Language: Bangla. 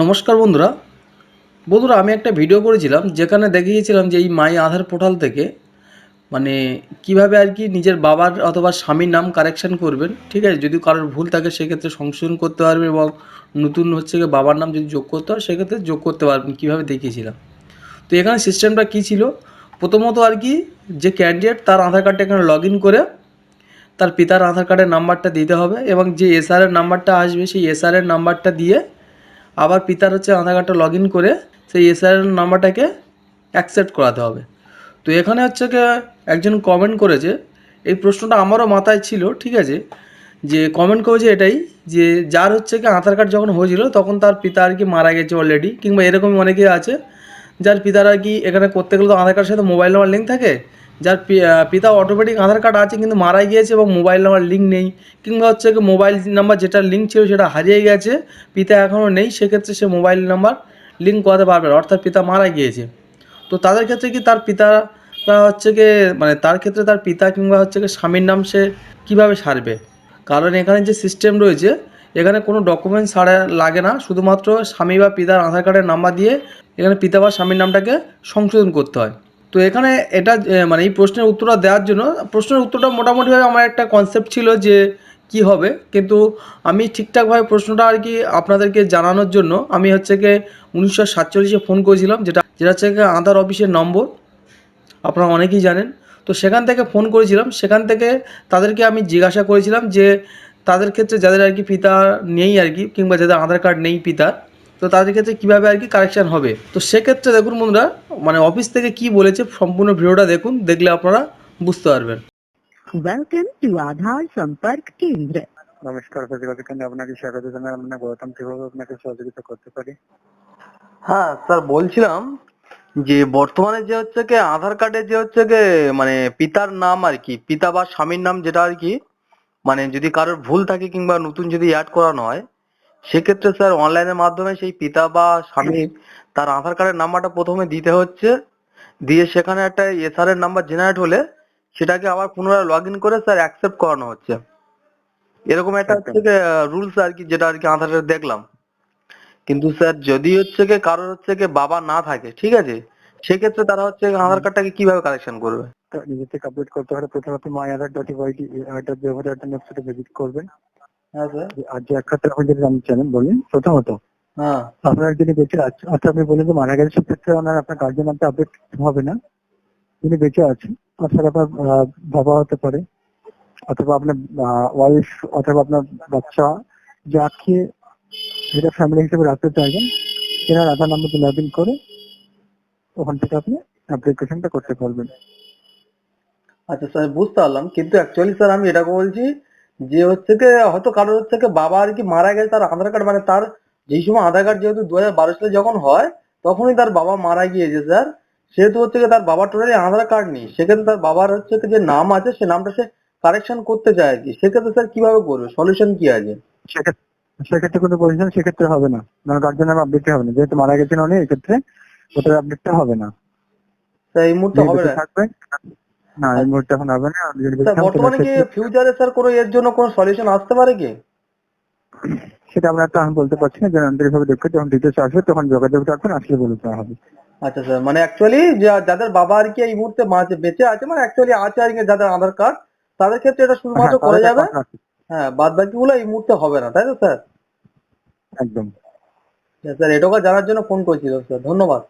নমস্কার বন্ধুরা। বন্ধুরা, আমি একটা ভিডিও করেছিলাম যেখানে দেখিয়েছিলাম যে এই মাই আধার পোর্টাল থেকে মানে কীভাবে আর কি নিজের বাবার অথবা স্বামীর নাম কারেকশান করবেন, ঠিক আছে? যদি কারোর ভুল থাকে, সেক্ষেত্রে সংশোধন করতে পারবেন এবং নতুন হচ্ছে গিয়ে বাবার নাম যদি যোগ করতে হয়, সেক্ষেত্রে যোগ করতে পারবেন, কীভাবে দেখিয়েছিলাম। তো এখানে সিস্টেমটা কী ছিল? প্রথমত আর কি যে ক্যান্ডিডেট তার আধার কার্ডটা এখানে লগ করে তার পিতার আধার কার্ডের নাম্বারটা দিতে হবে এবং যে এসআরের নাম্বারটা আসবে, সেই এসআরের নাম্বারটা দিয়ে আবার পিতার হচ্ছে আধার কার্ডটা লগ ইন করে সেই এসআর নাম্বারটাকে অ্যাকসেপ্ট করাতে হবে। তো এখানে হচ্ছে কি একজন কমেন্ট করেছে, এই প্রশ্নটা আমারও মাথায় ছিল, ঠিক আছে? যে কমেন্ট করেছে এটাই যে যার হচ্ছে কি আধার কার্ড যখন হয়েছিল তখন তার পিতা আর কি মারা গেছে অলরেডি কিংবা এরকমই অনেকে আছে, যার পিতার কি এখানে করতে গেলে তো আধার কার্ডের সাথে মোবাইল নাম্বার লিঙ্ক থাকে যার পিতা অটোমেটিক আধার কার্ড আছে কিন্তু মারা গিয়েছে এবং মোবাইল নাম্বার লিঙ্ক নেই। কিংবা হচ্ছে মোবাইল নাম্বার যেটা লিঙ্ক ছিল সেটা হারিয়ে গেছে, পিতা এখনও নেই, সেক্ষেত্রে সে মোবাইল নাম্বার লিঙ্ক করাতে পারবে না, অর্থাৎ পিতা মারা গিয়েছে। তো তাদের ক্ষেত্রে কি তার পিতা হচ্ছে কি মানে তার ক্ষেত্রে তার পিতা কিংবা হচ্ছে কি স্বামীর নাম সে কীভাবে সারবে? কারণ এখানে যে সিস্টেম রয়েছে, এখানে কোনো ডকুমেন্টস ছাড়া লাগে না, শুধুমাত্র স্বামী বা পিতার আধার কার্ডের নাম্বার দিয়ে এখানে পিতা বা স্বামীর নামটাকে সংশোধন করতে হয়। তো এখানে এটা মানে এই প্রশ্নের উত্তরটা দেওয়ার জন্য, প্রশ্নের উত্তরটা মোটামুটিভাবে আমার একটা কনসেপ্ট ছিল যে কি হবে, কিন্তু আমি ঠিকঠাকভাবে প্রশ্নটা আর কি আপনাদেরকে জানানোর জন্য আমি হচ্ছে কি উনিশশো সাতচল্লিশে ফোন করেছিলাম, যেটা যেটা হচ্ছে আধার অফিসের নম্বর, আপনারা অনেকেই জানেন। তো সেখান থেকে ফোন করেছিলাম, সেখান থেকে তাদেরকে আমি জিজ্ঞাসা করেছিলাম যে তাদের ক্ষেত্রে যাদের আর কি পিতা নেই আর কি, কিংবা যাদের আধার কার্ড নেই পিতার তো তাদের ক্ষেত্রে কীভাবে আর কি কারেকশান হবে? তো সেক্ষেত্রে দেখুন বন্ধুরা মানে অফিস থেকে কি বলেছে সম্পূর্ণ ভিডিওটা দেখুন দেখলে আপনারা বুঝতে পারবেন। Welcome to Aadhaar Sampark Kendra. নমস্কার প্রতিবাদী কেন্দ্রে আপনাকে স্বাগত জানাই। আমরা গৌতম কীভাবে আপনাকে সহযোগিতা করতে পারি। হ্যাঁ স্যার বলছিলাম যে বর্তমানে যে হচ্ছে কি আধার কার্ডে যে হচ্ছে কি মানে পিতার নাম আর কি পিতা বা স্বামীর নাম যেটা আর কি মানে যদি কারোর ভুল থাকে কিংবা নতুন যদি অ্যাড করানো হয় সেক্ষেত্রে স্যার অনলাইনের মাধ্যমে সেই পিতা বা স্বামীর তার আধার কার্ডের নাম্বারটা প্রথমে দিতে হচ্ছে। দিয়ে সেখানে একটা এসআর এর নাম্বার জেনারেট হলে সেটাকে আবার পুনরায় লগ ইন করে স্যার অ্যাকসেপ্ট করানো হচ্ছে। এরকম একটা হচ্ছে রুলস আর কি যেটা আর কি আধারে দেখলাম। কিন্তু স্যার যদি হচ্ছে কি কারোর হচ্ছে কি বাবা না থাকে ঠিক আছে? সেক্ষেত্রে তারা হচ্ছে আধার কার্ডটাকে কীভাবে কালেকশন করবে? নিজে থেকে আপডেট করতে হলে প্রথমে আপনি my Aadhaar dot UID dot ওয়েবসাইটে ভিজিট করবেন। হ্যাঁ স্যার। আর যে এক খাতে আপনি যদি জানতে চান বলুন প্রথমত। হ্যাঁ। আপনার যিনি বেঁচে আছেন অর্থাৎ আপনি বলেন যে মারা গেছে সেক্ষেত্রে ওনার আপনার গার্জেন নামটা আপডেট হবে না? তিনি বেঁচে আছেন অর্থাৎ আপনার বাবা হতে পারে অথবা আপনার ওয়াইফ অথবা আপনার বাচ্চা যাকে যেটা ফ্যামিলি হিসেবে রাখতে চাইবেন সেনার আধার নাম্বার নাম্বারটি লগ ইন করে ওখান থেকে আপনি অ্যাপ্লিকেশনটা করতে পারবেন। আচ্ছা স্যার বুঝতে পারলাম কিন্তু অ্যাকচুয়ালি স্যার আমি এটা বলছি যে হচ্ছে কি হয়তো কারোর হচ্ছে কি বাবা আর কি মারা গেছে তার আধার কার্ড মানে তার যেই সময় আধার কার্ড যেহেতু দু হাজার বারো সালে যখন হয় তখনই তার বাবা মারা গিয়েছে স্যার। সেহেতু হচ্ছে কি তার বাবার টোটালি আধার কার্ড নেই। সেক্ষেত্রে তার বাবার হচ্ছে যে নাম আছে সে নামটা সে কারেকশন করতে চায় আর কি। সেক্ষেত্রে স্যার কীভাবে করবে? সলিউশন কি আছে? সেক্ষেত্রে সেক্ষেত্রে কোনো পজিশন সেক্ষেত্রে হবে না। কারণ গার্জেন নাম আপডেট হবে না। যেহেতু মারা গেছেন উনি এক্ষেত্রে ওটার আপডেটটা হবে না। এই মুহূর্তে হবে না। না এই মুহূর্তে এখন হবে না বর্তমানে কি ফিউচারে স্যার কোনো এর জন্য কোনো সলিউশন আসতে পারে কি? সেটা আমরা তো এখন বলতে পারছি না যে আন্তরিকভাবে দেখতে যখন ডিটেলস আসবে তখন যোগাযোগ রাখবেন আসলে বলে দেওয়া হবে। আচ্ছা স্যার মানে অ্যাকচুয়ালি যাদের বাবা আর কি এই মুহূর্তে মাঝে বেঁচে আছে মানে অ্যাকচুয়ালি আছে আর কি যাদের আধার কার্ড তাদের ক্ষেত্রে এটা শুধুমাত্র হ্যাঁ, করা যাবে? হ্যাঁ বাদ বাকিগুলো এই মুহূর্তে হবে না তাই তো স্যার একদম। স্যার এটুকু জানার জন্য ফোন করেছিল স্যার ধন্যবাদ।